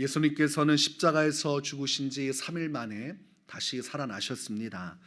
예수님께서는 십자가에서 죽으신 지 3일 만에 다시 살아나셨습니다.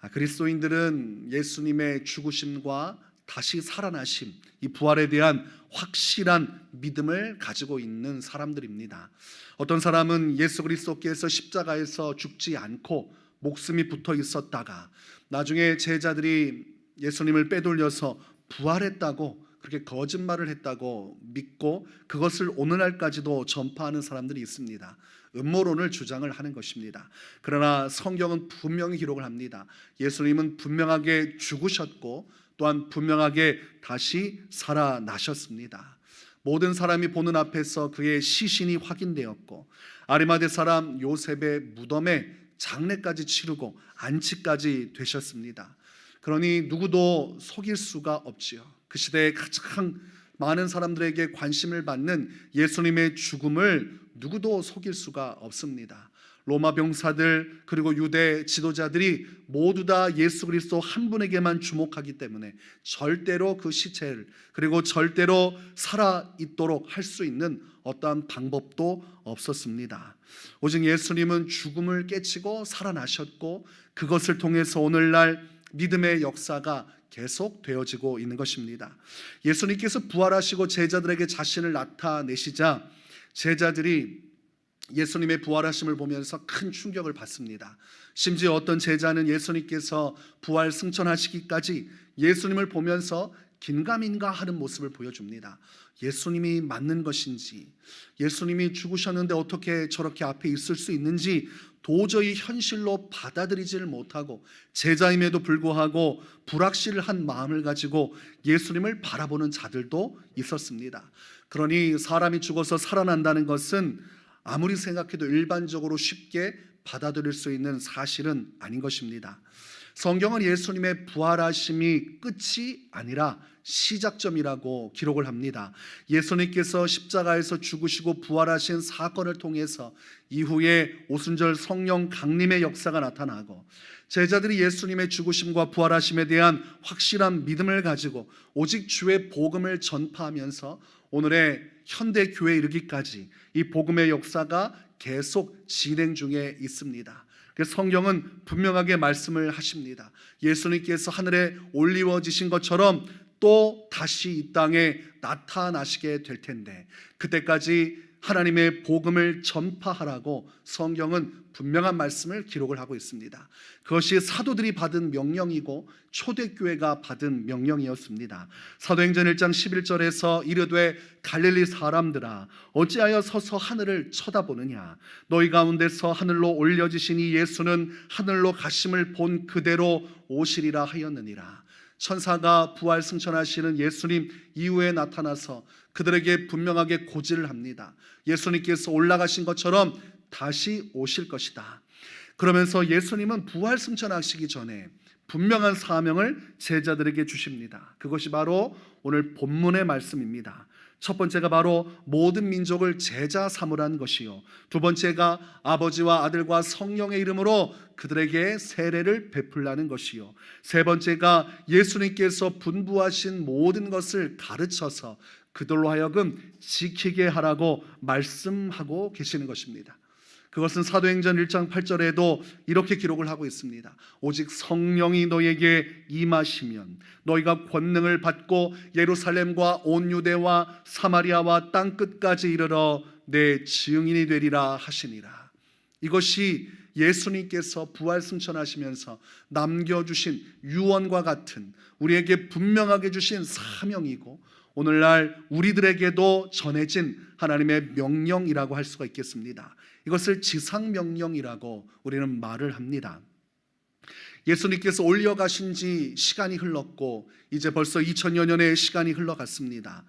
아, 그리스도인들은 예수님의 죽으심과 다시 살아나심, 이 부활에 대한 확실한 믿음을 가지고 있는 사람들입니다. 어떤 사람은 예수 그리스도께서 십자가에서 죽지 않고 목숨이 붙어 있었다가 나중에 제자들이 예수님을 빼돌려서 부활했다고 그렇게 거짓말을 했다고 믿고 그것을 오늘날까지도 전파하는 사람들이 있습니다. 음모론을 주장을 하는 것입니다. 그러나 성경은 분명히 기록을 합니다. 예수님은 분명하게 죽으셨고 또한 분명하게 다시 살아나셨습니다. 모든 사람이 보는 앞에서 그의 시신이 확인되었고 아리마대 사람 요셉의 무덤에 장례까지 치르고 안치까지 되셨습니다. 그러니 누구도 속일 수가 없지요. 그 시대에 가장 많은 사람들에게 관심을 받는 예수님의 죽음을 누구도 속일 수가 없습니다. 로마 병사들 그리고 유대 지도자들이 모두 다 예수 그리스도 한 분에게만 주목하기 때문에 절대로 그 시체를 그리고 절대로 살아 있도록 할 수 있는 어떠한 방법도 없었습니다. 오직 예수님은 죽음을 깨치고 살아나셨고 그것을 통해서 오늘날 믿음의 역사가 계속 되어지고 있는 것입니다. 예수님께서 부활하시고 제자들에게 자신을 나타내시자 제자들이 예수님의 부활하심을 보면서 큰 충격을 받습니다. 심지어 어떤 제자는 예수님께서 부활 승천하시기까지 예수님을 보면서 긴가민가 하는 모습을 보여줍니다. 예수님이 맞는 것인지, 예수님이 죽으셨는데 어떻게 저렇게 앞에 있을 수 있는지 도저히 현실로 받아들이지를 못하고 제자임에도 불구하고 불확실한 마음을 가지고 예수님을 바라보는 자들도 있었습니다. 그러니 사람이 죽어서 살아난다는 것은 아무리 생각해도 일반적으로 쉽게 받아들일 수 있는 사실은 아닌 것입니다. 성경은 예수님의 부활하심이 끝이 아니라 시작점이라고 기록을 합니다. 예수님께서 십자가에서 죽으시고 부활하신 사건을 통해서 이후에 오순절 성령 강림의 역사가 나타나고 제자들이 예수님의 죽으심과 부활하심에 대한 확실한 믿음을 가지고 오직 주의 복음을 전파하면서 오늘의 현대 교회에 이르기까지 이 복음의 역사가 계속 진행 중에 있습니다. 그래서 성경은 분명하게 말씀을 하십니다. 예수님께서 하늘에 올리워지신 것처럼 또 다시 이 땅에 나타나시게 될 텐데 그때까지 하나님의 복음을 전파하라고 성경은 분명한 말씀을 기록을 하고 있습니다. 그것이 사도들이 받은 명령이고 초대교회가 받은 명령이었습니다. 사도행전 1장 11절에서 이르되 갈릴리 사람들아 어찌하여 서서 하늘을 쳐다보느냐 너희 가운데서 하늘로 올려지신 이 예수는 하늘로 가심을 본 그대로 오시리라 하였느니라. 천사가 부활 승천하시는 예수님 이후에 나타나서 그들에게 분명하게 고지를 합니다. 예수님께서 올라가신 것처럼 다시 오실 것이다. 그러면서 예수님은 부활 승천하시기 전에 분명한 사명을 제자들에게 주십니다. 그것이 바로 오늘 본문의 말씀입니다. 첫 번째가 바로 모든 민족을 제자 삼으라는 것이요. 두 번째가 아버지와 아들과 성령의 이름으로 그들에게 세례를 베풀라는 것이요. 세 번째가 예수님께서 분부하신 모든 것을 가르쳐서 그들로 하여금 지키게 하라고 말씀하고 계시는 것입니다. 그것은 사도행전 1장 8절에도 이렇게 기록을 하고 있습니다. 오직 성령이 너에게 임하시면 너희가 권능을 받고 예루살렘과 온 유대와 사마리아와 땅 끝까지 이르러 내 증인이 되리라 하시니라. 이것이 예수님께서 부활 승천하시면서 남겨주신 유언과 같은 우리에게 분명하게 주신 사명이고 오늘날 우리들에게도 전해진 하나님의 명령이라고 할 수가 있겠습니다. 이것을 지상 명령이라고 우리는 말을 합니다. 예수님께서 올려가신 지 시간이 흘렀고 이제 벌써 2000여 년의 시간이 흘러갔습니다.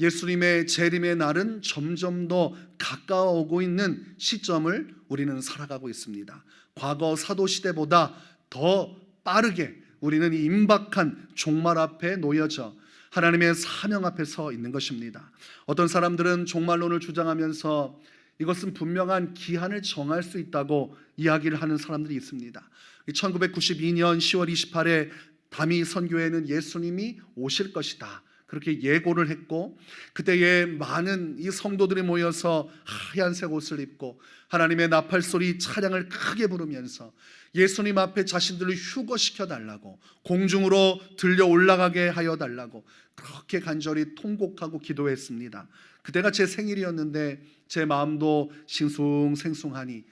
예수님의 재림의 날은 점점 더 가까워오고 있는 시점을 우리는 살아가고 있습니다. 과거 사도 시대보다 더 빠르게 우리는 이 임박한 종말 앞에 놓여져 하나님의 사명 앞에 서 있는 것입니다. 어떤 사람들은 종말론을 주장하면서 이것은 분명한 기한을 정할 수 있다고 이야기를 하는 사람들이 있습니다. 1992년 10월 28일 담이 선교회는 예수님이 오실 것이다. 그렇게 예고를 했고 그때에 많은 이 성도들이 모여서 하얀색 옷을 입고 하나님의 나팔 소리 찬양을 크게 부르면서 예수님 앞에 자신들을 휴거시켜 달라고 공중으로 들려 올라가게 하여 달라고 그렇게 간절히 통곡하고 기도했습니다. 그때가 제 생일이었는데 제 마음도 싱숭생숭하니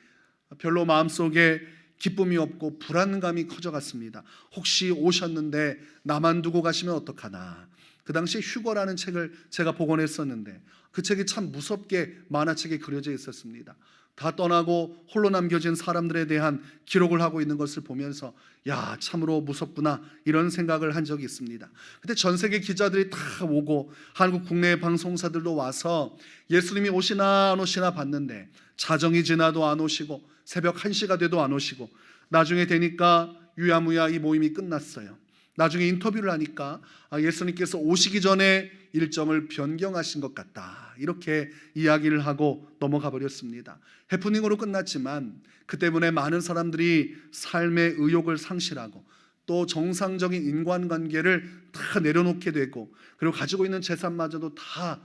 별로 마음속에 기쁨이 없고 불안감이 커져갔습니다. 혹시 오셨는데 나만 두고 가시면 어떡하나. 그 당시에 휴거라는 책을 제가 복원했었는데 그 책이 참 무섭게 만화책에 그려져 있었습니다. 다 떠나고 홀로 남겨진 사람들에 대한 기록을 하고 있는 것을 보면서 야 참으로 무섭구나 이런 생각을 한 적이 있습니다. 그때 전 세계 기자들이 다 오고 한국 국내 방송사들도 와서 예수님이 오시나 안 오시나 봤는데 자정이 지나도 안 오시고 새벽 1시가 돼도 안 오시고 나중에 되니까 유야무야 이 모임이 끝났어요. 나중에 인터뷰를 하니까 아, 예수님께서 오시기 전에 일정을 변경하신 것 같다. 이렇게 이야기를 하고 넘어가 버렸습니다. 해프닝으로 끝났지만 그 때문에 많은 사람들이 삶의 의욕을 상실하고 또 정상적인 인간관계를 다 내려놓게 되고 그리고 가지고 있는 재산마저도 다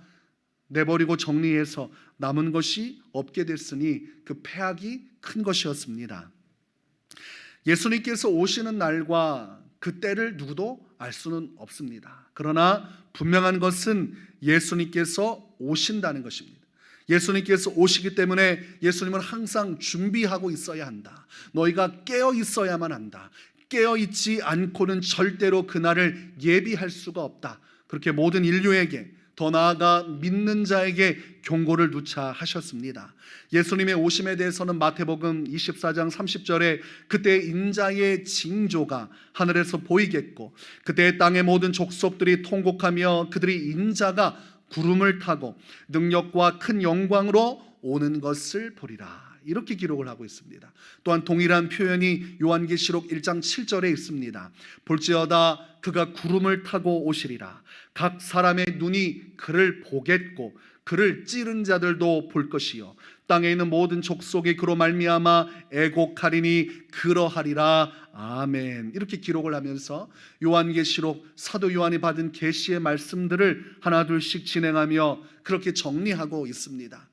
내버리고 정리해서 남은 것이 없게 됐으니 그 폐악이 큰 것이었습니다. 예수님께서 오시는 날과 그 때를 누구도 알 수는 없습니다. 그러나 분명한 것은 예수님께서 오신다는 것입니다. 예수님께서 오시기 때문에 예수님은 항상 준비하고 있어야 한다. 너희가 깨어 있어야만 한다. 깨어 있지 않고는 절대로 그날을 예비할 수가 없다. 그렇게 모든 인류에게 더 나아가 믿는 자에게 경고를 누차 하셨습니다. 예수님의 오심에 대해서는 마태복음 24장 30절에 그때 인자의 징조가 하늘에서 보이겠고 그때 땅의 모든 족속들이 통곡하며 그들이 인자가 구름을 타고 능력과 큰 영광으로 오는 것을 보리라. 이렇게 기록을 하고 있습니다. 또한 동일한 표현이 요한계시록 1장 7절에 있습니다. 볼지어다 그가 구름을 타고 오시리라. 각 사람의 눈이 그를 보겠고 그를 찌른 자들도 볼 것이요 땅에 있는 모든 족속이 그로 말미암아 애곡하리니 그러하리라 아멘 이렇게 기록을 하면서 요한계시록 사도 요한이 받은 계시의 말씀들을 하나 둘씩 진행하며 그렇게 정리하고 있습니다.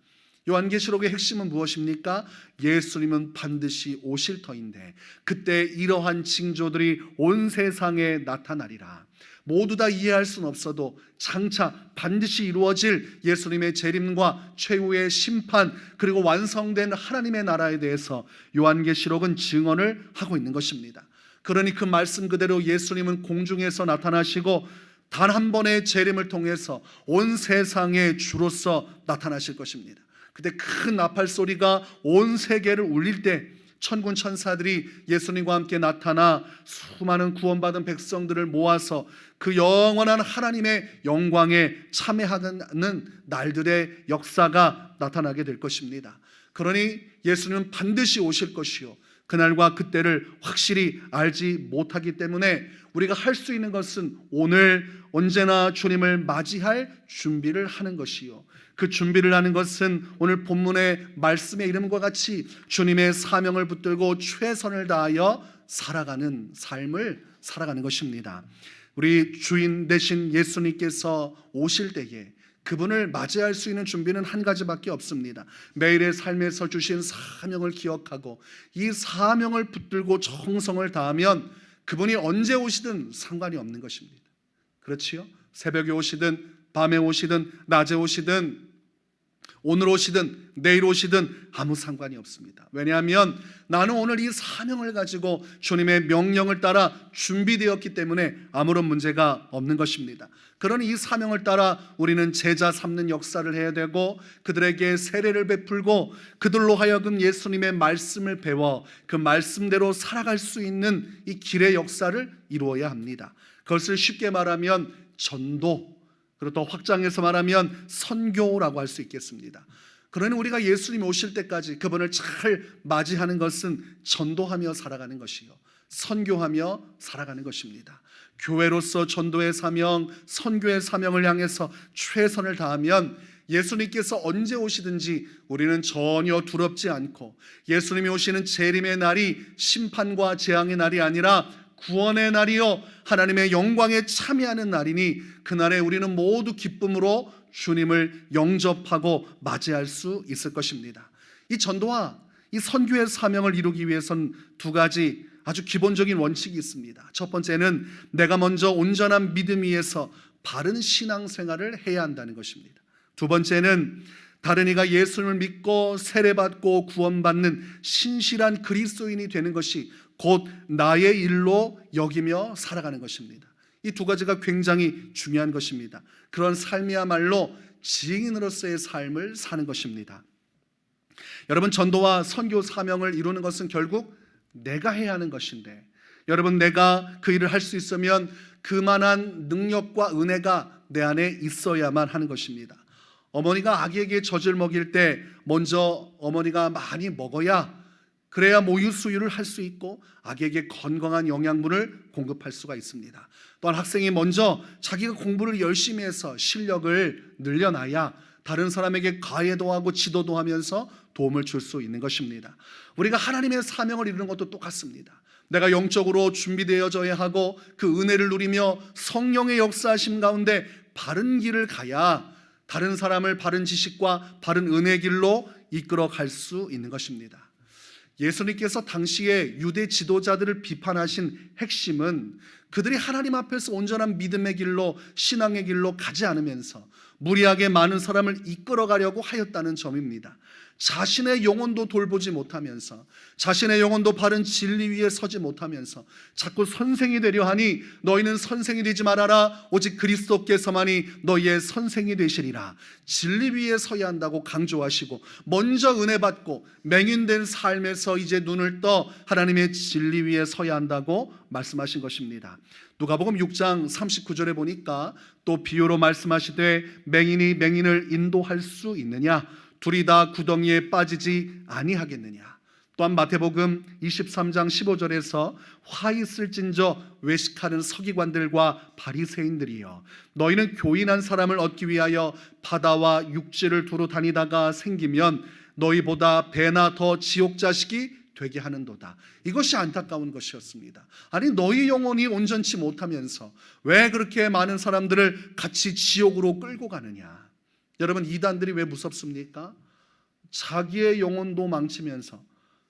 요한계시록의 핵심은 무엇입니까? 예수님은 반드시 오실 터인데 그때 이러한 징조들이 온 세상에 나타나리라. 모두 다 이해할 수는 없어도 장차 반드시 이루어질 예수님의 재림과 최후의 심판 그리고 완성된 하나님의 나라에 대해서 요한계시록은 증언을 하고 있는 것입니다. 그러니 그 말씀 그대로 예수님은 공중에서 나타나시고 단 한 번의 재림을 통해서 온 세상의 주로서 나타나실 것입니다. 그때 큰 나팔 소리가 온 세계를 울릴 때 천군 천사들이 예수님과 함께 나타나 수많은 구원받은 백성들을 모아서 그 영원한 하나님의 영광에 참여하는 날들의 역사가 나타나게 될 것입니다. 그러니 예수님은 반드시 오실 것이요. 그날과 그때를 확실히 알지 못하기 때문에 우리가 할 수 있는 것은 오늘 언제나 주님을 맞이할 준비를 하는 것이요. 그 준비를 하는 것은 오늘 본문의 말씀의 이름과 같이 주님의 사명을 붙들고 최선을 다하여 살아가는 삶을 살아가는 것입니다. 우리 주인 되신 예수님께서 오실 때에 그분을 맞이할 수 있는 준비는 한 가지밖에 없습니다. 매일의 삶에서 주신 사명을 기억하고 이 사명을 붙들고 정성을 다하면 그분이 언제 오시든 상관이 없는 것입니다. 그렇지요? 새벽에 오시든 밤에 오시든 낮에 오시든 오늘 오시든 내일 오시든 아무 상관이 없습니다. 왜냐하면 나는 오늘 이 사명을 가지고 주님의 명령을 따라 준비되었기 때문에 아무런 문제가 없는 것입니다. 그러니 이 사명을 따라 우리는 제자 삼는 역사를 해야 되고 그들에게 세례를 베풀고 그들로 하여금 예수님의 말씀을 배워 그 말씀대로 살아갈 수 있는 이 길의 역사를 이루어야 합니다. 그것을 쉽게 말하면 전도 그리고 또 확장해서 말하면 선교라고 할 수 있겠습니다. 그러니 우리가 예수님 오실 때까지 그분을 잘 맞이하는 것은 전도하며 살아가는 것이요. 선교하며 살아가는 것입니다. 교회로서 전도의 사명, 선교의 사명을 향해서 최선을 다하면 예수님께서 언제 오시든지 우리는 전혀 두렵지 않고 예수님이 오시는 재림의 날이 심판과 재앙의 날이 아니라 구원의 날이요 하나님의 영광에 참여하는 날이니 그날에 우리는 모두 기쁨으로 주님을 영접하고 맞이할 수 있을 것입니다. 이 전도와 이 선교의 사명을 이루기 위해선 두 가지 아주 기본적인 원칙이 있습니다. 첫 번째는 내가 먼저 온전한 믿음 위에서 바른 신앙생활을 해야 한다는 것입니다. 두 번째는 다른 이가 예수를 믿고 세례받고 구원받는 신실한 그리스도인이 되는 것이 곧 나의 일로 여기며 살아가는 것입니다. 이 두 가지가 굉장히 중요한 것입니다. 그런 삶이야말로 지인으로서의 삶을 사는 것입니다. 여러분 전도와 선교 사명을 이루는 것은 결국 내가 해야 하는 것인데 여러분 내가 그 일을 할 수 있으면 그만한 능력과 은혜가 내 안에 있어야만 하는 것입니다. 어머니가 아기에게 젖을 먹일 때 먼저 어머니가 많이 먹어야 그래야 모유 수유를 할 수 있고 아기에게 건강한 영양분을 공급할 수가 있습니다. 또한 학생이 먼저 자기가 공부를 열심히 해서 실력을 늘려놔야 다른 사람에게 가해도 하고 지도도 하면서 도움을 줄 수 있는 것입니다. 우리가 하나님의 사명을 이루는 것도 똑같습니다. 내가 영적으로 준비되어져야 하고 그 은혜를 누리며 성령의 역사하심 가운데 바른 길을 가야 다른 사람을 바른 지식과 바른 은혜 길로 이끌어 갈 수 있는 것입니다. 예수님께서 당시에 유대 지도자들을 비판하신 핵심은 그들이 하나님 앞에서 온전한 믿음의 길로 신앙의 길로 가지 않으면서 무리하게 많은 사람을 이끌어 가려고 하였다는 점입니다. 자신의 영혼도 돌보지 못하면서 자신의 영혼도 바른 진리 위에 서지 못하면서 자꾸 선생이 되려 하니 너희는 선생이 되지 말아라 오직 그리스도께서만이 너희의 선생이 되시리라 진리 위에 서야 한다고 강조하시고 먼저 은혜 받고 맹인된 삶에서 이제 눈을 떠 하나님의 진리 위에 서야 한다고 말씀하신 것입니다. 누가복음 6장 39절에 보니까 또 비유로 말씀하시되 맹인이 맹인을 인도할 수 있느냐 둘이 다 구덩이에 빠지지 아니하겠느냐. 또한 마태복음 23장 15절에서 화 있을진저 외식하는 서기관들과 바리새인들이여 너희는 교인한 사람을 얻기 위하여 바다와 육지를 두루 다니다가 생기면 너희보다 배나 더 지옥 자식이 되게 하는도다. 이것이 안타까운 것이었습니다. 아니 너희 영혼이 온전치 못하면서 왜 그렇게 많은 사람들을 같이 지옥으로 끌고 가느냐? 여러분 이단들이 왜 무섭습니까? 자기의 영혼도 망치면서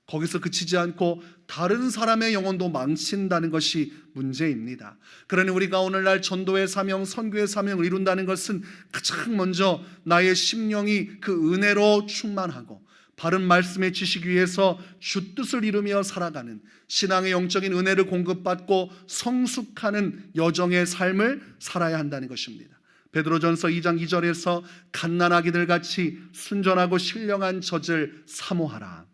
거기서 그치지 않고 다른 사람의 영혼도 망친다는 것이 문제입니다. 그러니 우리가 오늘날 전도의 사명, 선교의 사명을 이룬다는 것은 가장 먼저 나의 심령이 그 은혜로 충만하고 바른 말씀의 지식 위에서 주 뜻을 이루며 살아가는 신앙의 영적인 은혜를 공급받고 성숙하는 여정의 삶을 살아야 한다는 것입니다. 베드로전서 2장 2절에서 갓난아기들 같이 순전하고 신령한 젖을 사모하라.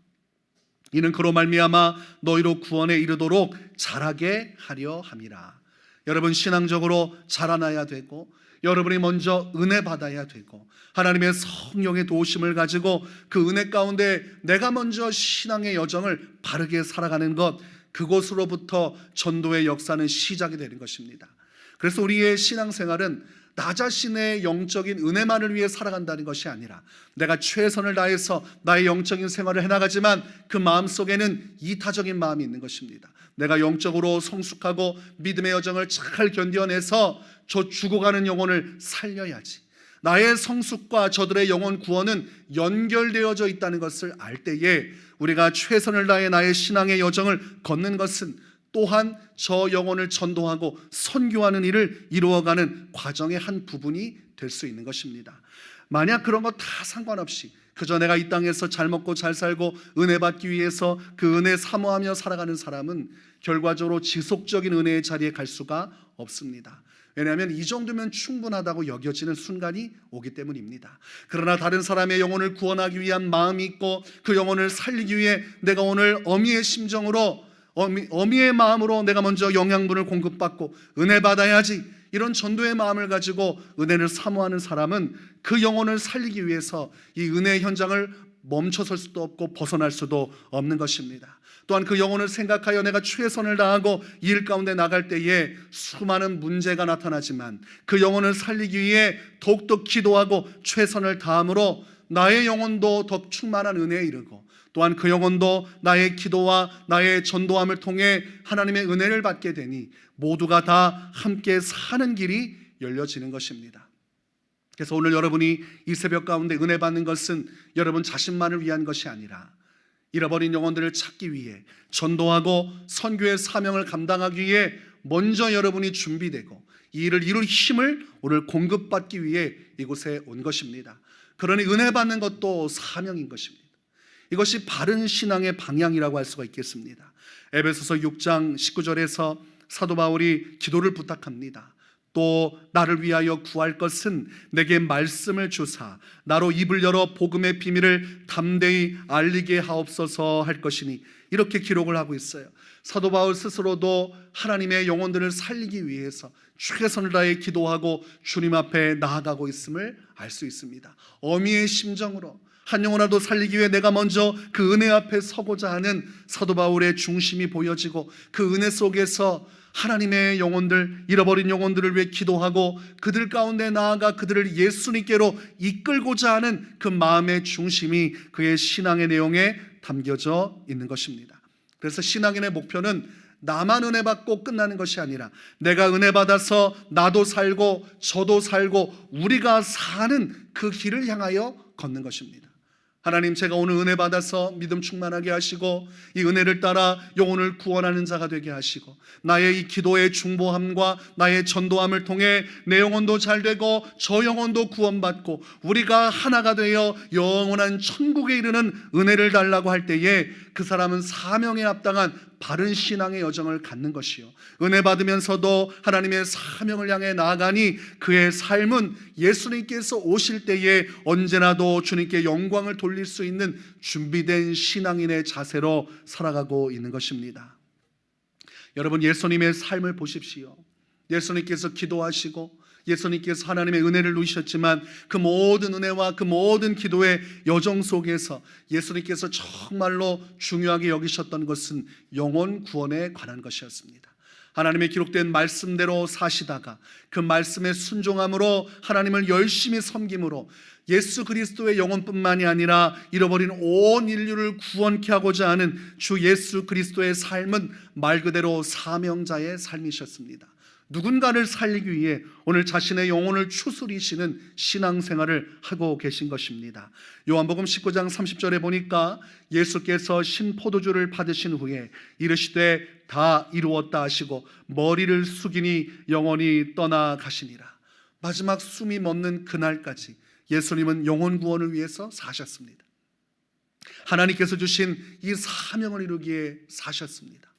이는 그로 말미암아 너희로 구원에 이르도록 자라게 하려 함이라. 여러분 신앙적으로 자라나야 되고 여러분이 먼저 은혜 받아야 되고 하나님의 성령의 도우심을 가지고 그 은혜 가운데 내가 먼저 신앙의 여정을 바르게 살아가는 것 그곳으로부터 전도의 역사는 시작이 되는 것입니다. 그래서 우리의 신앙생활은 나 자신의 영적인 은혜만을 위해 살아간다는 것이 아니라 내가 최선을 다해서 나의 영적인 생활을 해나가지만 그 마음 속에는 이타적인 마음이 있는 것입니다. 내가 영적으로 성숙하고 믿음의 여정을 잘 견뎌내서 저 죽어가는 영혼을 살려야지. 나의 성숙과 저들의 영혼 구원은 연결되어져 있다는 것을 알 때에 우리가 최선을 다해 나의 신앙의 여정을 걷는 것은 또한 저 영혼을 전도하고 선교하는 일을 이루어가는 과정의 한 부분이 될 수 있는 것입니다. 만약 그런 거 다 상관없이 그저 내가 이 땅에서 잘 먹고 잘 살고 은혜 받기 위해서 그 은혜 사모하며 살아가는 사람은 결과적으로 지속적인 은혜의 자리에 갈 수가 없습니다. 왜냐하면 이 정도면 충분하다고 여겨지는 순간이 오기 때문입니다. 그러나 다른 사람의 영혼을 구원하기 위한 마음이 있고 그 영혼을 살리기 위해 내가 오늘 어미의 심정으로 어미, 어미의 마음으로 내가 먼저 영양분을 공급받고 은혜 받아야지 이런 전도의 마음을 가지고 은혜를 사모하는 사람은 그 영혼을 살리기 위해서 이 은혜의 현장을 멈춰설 수도 없고 벗어날 수도 없는 것입니다. 또한 그 영혼을 생각하여 내가 최선을 다하고 이일 가운데 나갈 때에 수많은 문제가 나타나지만 그 영혼을 살리기 위해 더욱더 기도하고 최선을 다함으로 나의 영혼도 더 충만한 은혜에 이르고 또한 그 영혼도 나의 기도와 나의 전도함을 통해 하나님의 은혜를 받게 되니 모두가 다 함께 사는 길이 열려지는 것입니다. 그래서 오늘 여러분이 이 새벽 가운데 은혜 받는 것은 여러분 자신만을 위한 것이 아니라 잃어버린 영혼들을 찾기 위해 전도하고 선교의 사명을 감당하기 위해 먼저 여러분이 준비되고 이 일을 이룰 힘을 오늘 공급받기 위해 이곳에 온 것입니다. 그러니 은혜 받는 것도 사명인 것입니다. 이것이 바른 신앙의 방향이라고 할 수가 있겠습니다. 에베소서 6장 19절에서 사도 바울이 기도를 부탁합니다. 또 나를 위하여 구할 것은 내게 말씀을 주사 나로 입을 열어 복음의 비밀을 담대히 알리게 하옵소서 할 것이니 이렇게 기록을 하고 있어요. 사도 바울 스스로도 하나님의 영혼들을 살리기 위해서 최선을 다해 기도하고 주님 앞에 나아가고 있음을 알 수 있습니다. 어미의 심정으로 한 영혼이라도 살리기 위해 내가 먼저 그 은혜 앞에 서고자 하는 사도 바울의 중심이 보여지고 그 은혜 속에서 하나님의 영혼들 잃어버린 영혼들을 위해 기도하고 그들 가운데 나아가 그들을 예수님께로 이끌고자 하는 그 마음의 중심이 그의 신앙의 내용에 담겨져 있는 것입니다. 그래서 신앙인의 목표는 나만 은혜 받고 끝나는 것이 아니라 내가 은혜 받아서 나도 살고 저도 살고 우리가 사는 그 길을 향하여 걷는 것입니다. 하나님 제가 오늘 은혜 받아서 믿음 충만하게 하시고 이 은혜를 따라 영혼을 구원하는 자가 되게 하시고 나의 이 기도의 중보함과 나의 전도함을 통해 내 영혼도 잘 되고 저 영혼도 구원받고 우리가 하나가 되어 영원한 천국에 이르는 은혜를 달라고 할 때에 그 사람은 사명에 합당한 바른 신앙의 여정을 갖는 것이요. 은혜 받으면서도 하나님의 사명을 향해 나아가니 그의 삶은 예수님께서 오실 때에 언제나도 주님께 영광을 돌릴 수 있는 준비된 신앙인의 자세로 살아가고 있는 것입니다. 여러분 예수님의 삶을 보십시오. 예수님께서 기도하시고 예수님께서 하나님의 은혜를 누리셨지만 그 모든 은혜와 그 모든 기도의 여정 속에서 예수님께서 정말로 중요하게 여기셨던 것은 영혼 구원에 관한 것이었습니다. 하나님의 기록된 말씀대로 사시다가 그 말씀에 순종함으로 하나님을 열심히 섬김으로 예수 그리스도의 영혼뿐만이 아니라 잃어버린 온 인류를 구원케 하고자 하는 주 예수 그리스도의 삶은 말 그대로 사명자의 삶이셨습니다. 누군가를 살리기 위해 오늘 자신의 영혼을 추스리시는 신앙생활을 하고 계신 것입니다. 요한복음 19장 30절에 보니까 예수께서 신포도주를 받으신 후에 이르시되 다 이루었다 하시고 머리를 숙이니 영원히 떠나가시니라. 마지막 숨이 멎는 그날까지 예수님은 영혼 구원을 위해서 사셨습니다. 하나님께서 주신 이 사명을 이루기에 사셨습니다.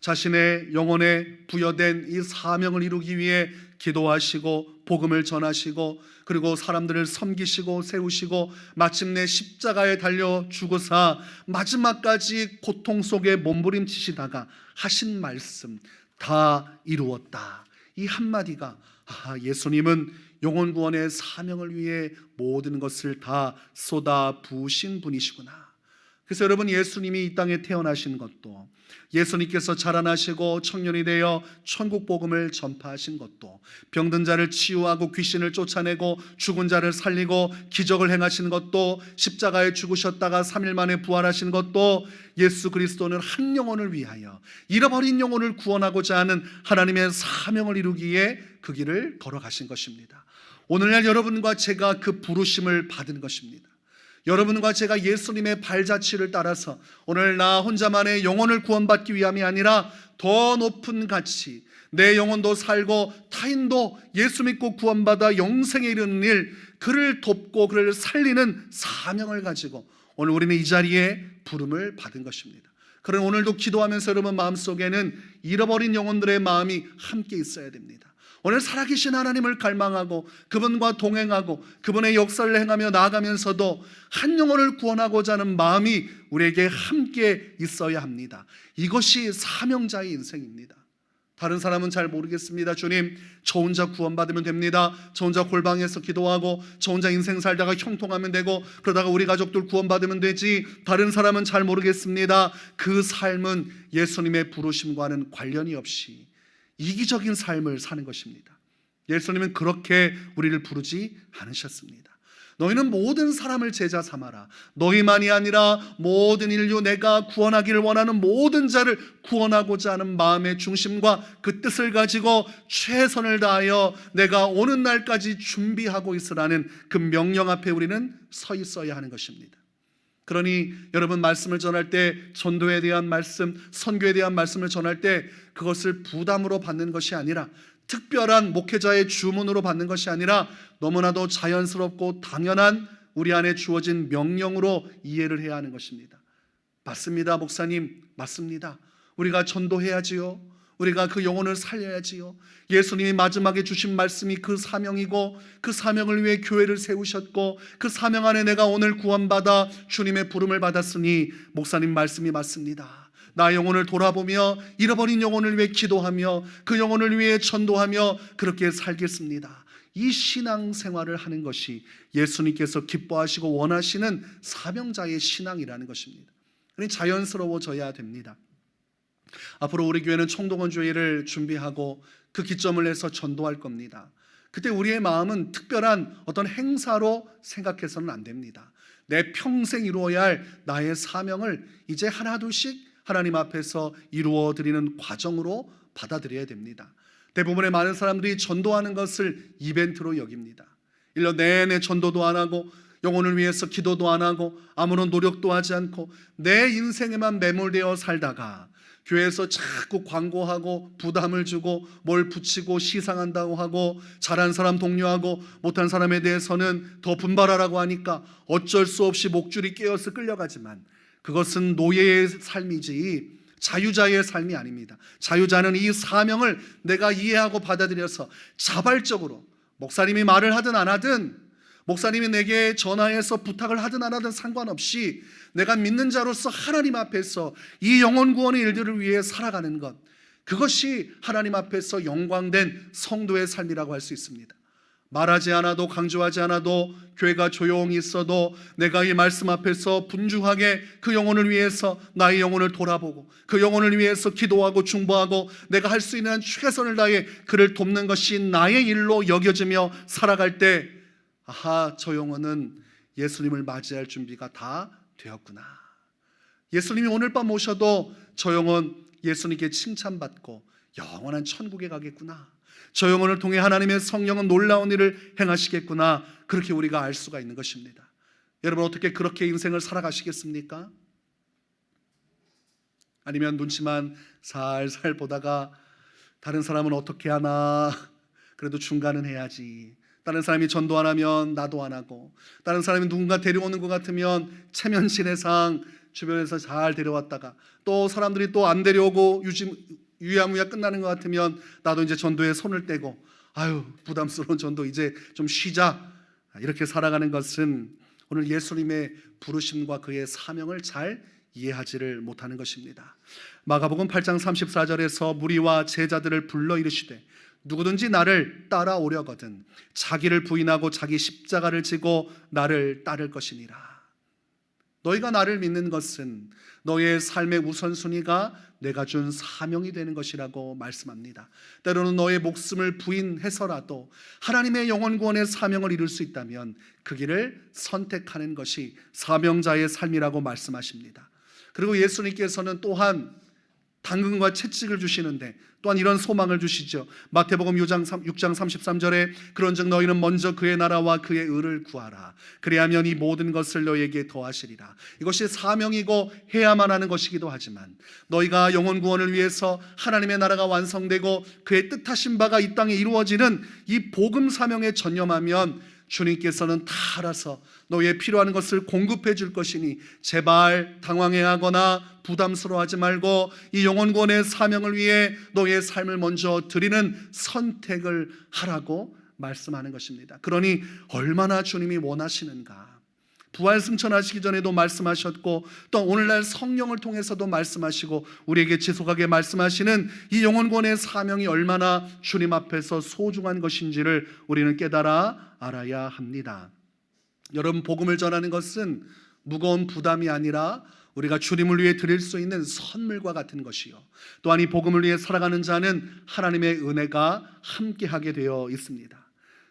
자신의 영혼에 부여된 이 사명을 이루기 위해 기도하시고 복음을 전하시고 그리고 사람들을 섬기시고 세우시고 마침내 십자가에 달려 죽으사 마지막까지 고통 속에 몸부림치시다가 하신 말씀 다 이루었다. 이 한마디가 아, 예수님은 영혼 구원의 사명을 위해 모든 것을 다 쏟아 부으신 분이시구나. 그래서 여러분 예수님이 이 땅에 태어나신 것도 예수님께서 자라나시고 청년이 되어 천국 복음을 전파하신 것도 병든 자를 치유하고 귀신을 쫓아내고 죽은 자를 살리고 기적을 행하신 것도 십자가에 죽으셨다가 3일 만에 부활하신 것도 예수 그리스도는 한 영혼을 위하여 잃어버린 영혼을 구원하고자 하는 하나님의 사명을 이루기에 그 길을 걸어가신 것입니다. 오늘날 여러분과 제가 그 부르심을 받은 것입니다. 여러분과 제가 예수님의 발자취를 따라서 오늘 나 혼자만의 영혼을 구원받기 위함이 아니라 더 높은 가치, 내 영혼도 살고 타인도 예수 믿고 구원받아 영생에 이르는 일, 그를 돕고 그를 살리는 사명을 가지고 오늘 우리는 이 자리에 부름을 받은 것입니다. 그런 오늘도 기도하면서 여러분 마음속에는 잃어버린 영혼들의 마음이 함께 있어야 됩니다. 오늘 살아계신 하나님을 갈망하고 그분과 동행하고 그분의 역사를 행하며 나아가면서도 한 영혼을 구원하고자 하는 마음이 우리에게 함께 있어야 합니다. 이것이 사명자의 인생입니다. 다른 사람은 잘 모르겠습니다. 주님, 저 혼자 구원받으면 됩니다. 저 혼자 골방에서 기도하고 저 혼자 인생 살다가 형통하면 되고 그러다가 우리 가족들 구원받으면 되지. 다른 사람은 잘 모르겠습니다. 그 삶은 예수님의 부르심과는 관련이 없이 이기적인 삶을 사는 것입니다. 예수님은 그렇게 우리를 부르지 않으셨습니다. 너희는 모든 사람을 제자 삼아라. 너희만이 아니라 모든 인류 내가 구원하기를 원하는 모든 자를 구원하고자 하는 마음의 중심과 그 뜻을 가지고 최선을 다하여 내가 오는 날까지 준비하고 있으라는 그 명령 앞에 우리는 서 있어야 하는 것입니다. 그러니 여러분 말씀을 전할 때 전도에 대한 말씀, 선교에 대한 말씀을 전할 때 그것을 부담으로 받는 것이 아니라 특별한 목회자의 주문으로 받는 것이 아니라 너무나도 자연스럽고 당연한 우리 안에 주어진 명령으로 이해를 해야 하는 것입니다. 맞습니다, 목사님. 맞습니다. 우리가 전도해야지요. 우리가 그 영혼을 살려야지요. 예수님이 마지막에 주신 말씀이 그 사명이고 그 사명을 위해 교회를 세우셨고 그 사명 안에 내가 오늘 구원받아 주님의 부름을 받았으니 목사님 말씀이 맞습니다. 나 영혼을 돌아보며 잃어버린 영혼을 위해 기도하며 그 영혼을 위해 전도하며 그렇게 살겠습니다. 이 신앙 생활을 하는 것이 예수님께서 기뻐하시고 원하시는 사명자의 신앙이라는 것입니다. 그러니 자연스러워져야 됩니다. 앞으로 우리 교회는 총동원 주의를 준비하고 그 기점을 내서 전도할 겁니다. 그때 우리의 마음은 특별한 어떤 행사로 생각해서는 안 됩니다. 내 평생 이루어야 할 나의 사명을 이제 하나둘씩 하나님 앞에서 이루어 드리는 과정으로 받아들여야 됩니다. 대부분의 많은 사람들이 전도하는 것을 이벤트로 여깁니다. 1년 내내 전도도 안 하고 영혼을 위해서 기도도 안 하고 아무런 노력도 하지 않고 내 인생에만 매몰되어 살다가 교회에서 자꾸 광고하고 부담을 주고 뭘 붙이고 시상한다고 하고 잘한 사람 독려하고 못한 사람에 대해서는 더 분발하라고 하니까 어쩔 수 없이 목줄이 깨어서 끌려가지만 그것은 노예의 삶이지 자유자의 삶이 아닙니다. 자유자는 이 사명을 내가 이해하고 받아들여서 자발적으로 목사님이 말을 하든 안 하든 목사님이 내게 전화해서 부탁을 하든 안 하든 상관없이 내가 믿는 자로서 하나님 앞에서 이 영혼 구원의 일들을 위해 살아가는 것 그것이 하나님 앞에서 영광된 성도의 삶이라고 할 수 있습니다. 말하지 않아도 강조하지 않아도 교회가 조용히 있어도 내가 이 말씀 앞에서 분주하게 그 영혼을 위해서 나의 영혼을 돌아보고 그 영혼을 위해서 기도하고 중보하고 내가 할 수 있는 최선을 다해 그를 돕는 것이 나의 일로 여겨지며 살아갈 때 아하 저 영혼은 예수님을 맞이할 준비가 다 되었구나. 예수님이 오늘 밤 오셔도 저 영혼 예수님께 칭찬받고 영원한 천국에 가겠구나. 저 영혼을 통해 하나님의 성령은 놀라운 일을 행하시겠구나. 그렇게 우리가 알 수가 있는 것입니다. 여러분 어떻게 그렇게 인생을 살아가시겠습니까? 아니면 눈치만 살살 보다가 다른 사람은 어떻게 하나 그래도 중간은 해야지. 다른 사람이 전도 안 하면 나도 안 하고 다른 사람이 누군가 데려오는 것 같으면 체면신의상 주변에서 잘 데려왔다가 또 사람들이 또 안 데려오고 유지, 유야무야 끝나는 것 같으면 나도 이제 전도에 손을 떼고 아유 부담스러운 전도 이제 좀 쉬자 이렇게 살아가는 것은 오늘 예수님의 부르심과 그의 사명을 잘 이해하지를 못하는 것입니다. 마가복음 8장 34절에서 무리와 제자들을 불러 이르시되 누구든지 나를 따라오려거든 자기를 부인하고 자기 십자가를 지고 나를 따를 것이니라. 너희가 나를 믿는 것은 너의 삶의 우선순위가 내가 준 사명이 되는 것이라고 말씀합니다. 때로는 너의 목숨을 부인해서라도 하나님의 영원 구원의 사명을 이룰 수 있다면 그 길을 선택하는 것이 사명자의 삶이라고 말씀하십니다. 그리고 예수님께서는 또한 당근과 채찍을 주시는데 또한 이런 소망을 주시죠. 마태복음 6장 6장 33절에 그런즉 너희는 먼저 그의 나라와 그의 의를 구하라. 그리하면 이 모든 것을 너희에게 더하시리라. 이것이 사명이고 해야만 하는 것이기도 하지만 너희가 영혼 구원을 위해서 하나님의 나라가 완성되고 그의 뜻하신 바가 이 땅에 이루어지는 이 복음 사명에 전념하면 주님께서는 다 알아서 너희의 필요한 것을 공급해 줄 것이니 제발 당황해 하거나 부담스러워하지 말고 이 영혼 구원의 사명을 위해 너희의 삶을 먼저 드리는 선택을 하라고 말씀하는 것입니다. 그러니 얼마나 주님이 원하시는가? 부활 승천하시기 전에도 말씀하셨고 또 오늘날 성령을 통해서도 말씀하시고 우리에게 지속하게 말씀하시는 이 영혼권의 사명이 얼마나 주님 앞에서 소중한 것인지를 우리는 깨달아 알아야 합니다. 여러분 복음을 전하는 것은 무거운 부담이 아니라 우리가 주님을 위해 드릴 수 있는 선물과 같은 것이요. 또한 이 복음을 위해 살아가는 자는 하나님의 은혜가 함께하게 되어 있습니다.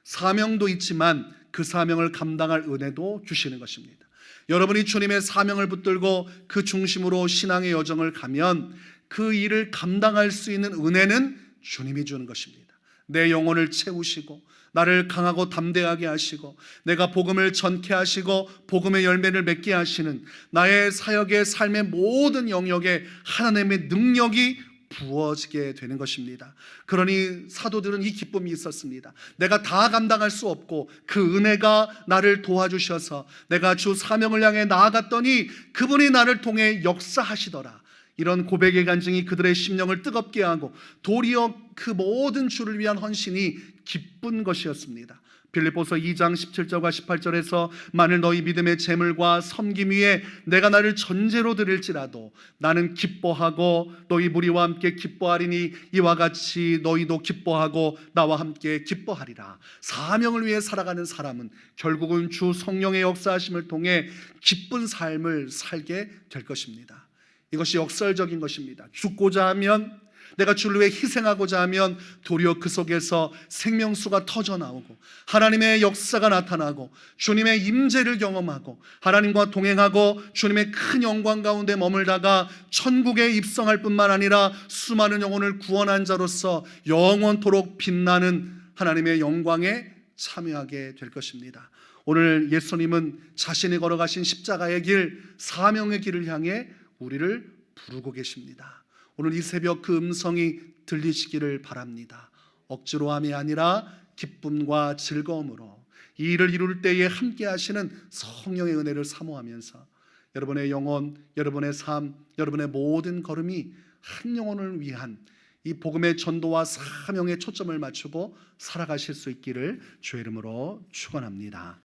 사명도 있지만 그 사명을 감당할 은혜도 주시는 것입니다. 여러분이 주님의 사명을 붙들고 그 중심으로 신앙의 여정을 가면 그 일을 감당할 수 있는 은혜는 주님이 주는 것입니다. 내 영혼을 채우시고 나를 강하고 담대하게 하시고 내가 복음을 전케 하시고 복음의 열매를 맺게 하시는 나의 사역의 삶의 모든 영역에 하나님의 능력이 부어지게 되는 것입니다. 그러니 사도들은 이 기쁨이 있었습니다. 내가 다 감당할 수 없고 그 은혜가 나를 도와주셔서 내가 주 사명을 향해 나아갔더니 그분이 나를 통해 역사하시더라. 이런 고백의 간증이 그들의 심령을 뜨겁게 하고 도리어 그 모든 주를 위한 헌신이 기쁜 것이었습니다. 빌립보서 2장 17절과 18절에서 만일 너희 믿음의 재물과 섬김 위에 내가 나를 전제로 드릴지라도 나는 기뻐하고 너희 무리와 함께 기뻐하리니 이와 같이 너희도 기뻐하고 나와 함께 기뻐하리라. 사명을 위해 살아가는 사람은 결국은 주 성령의 역사하심을 통해 기쁜 삶을 살게 될 것입니다. 이것이 역설적인 것입니다. 죽고자 하면 내가 주를 위해 희생하고자 하면 도리어 그 속에서 생명수가 터져 나오고 하나님의 역사가 나타나고 주님의 임재를 경험하고 하나님과 동행하고 주님의 큰 영광 가운데 머물다가 천국에 입성할 뿐만 아니라 수많은 영혼을 구원한 자로서 영원토록 빛나는 하나님의 영광에 참여하게 될 것입니다. 오늘 예수님은 자신이 걸어가신 십자가의 길, 사명의 길을 향해 우리를 부르고 계십니다. 오늘 이 새벽 그 음성이 들리시기를 바랍니다. 억지로 함이 아니라 기쁨과 즐거움으로 이 일을 이룰 때에 함께 하시는 성령의 은혜를 사모하면서 여러분의 영혼, 여러분의 삶, 여러분의 모든 걸음이 한 영혼을 위한 이 복음의 전도와 사명에 초점을 맞추고 살아가실 수 있기를 주의 이름으로 축원합니다.